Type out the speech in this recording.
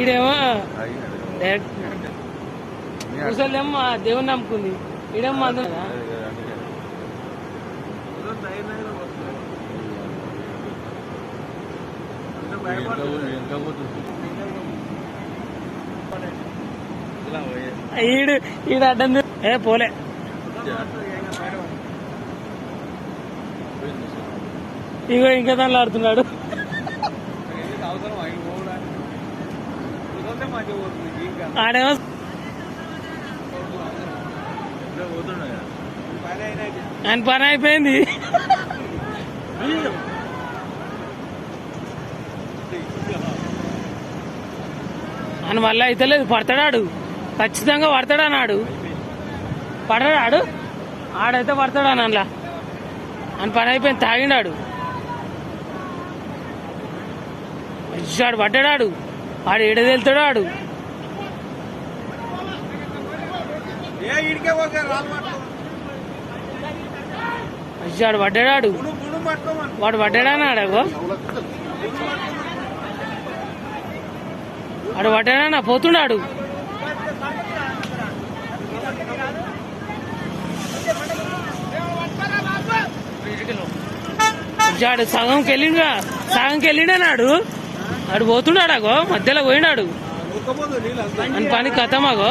ఈడేమో direct ముసలేమో దేవుని నమ్ముకుంది. ఈడేమో మందు ఈడు ఈడు అడ్డం ఏ పోలే. ఇగో ఇంకా దానిలో ఆడుతున్నాడు. ఆడేమో ఆయన పని అయిపోయింది. ఆయన వల్ల అయితే లేదు పడతాడాడు. ఖచ్చితంగా పడతాడు అన్నాడు. పడడాడు ఆడైతే పడతాడు అని అందులో అని పని అయిపోయింది తాగిండాడు. ఆడు పడ్డాడు ఆడు ఏడ తేలుతాడు ఆడు. ఆడు పడ్డాడు వాడు పడ్డాడా అన్నాడు ఆడు పడ్డాడా పోతున్నాడు సగంకి వెళ్ళిండుగా సగంకి వెళ్ళిండనాడు ఆడు పోతున్నాడు అగో మధ్యలో పోయినాడు. అని పని కథమాగో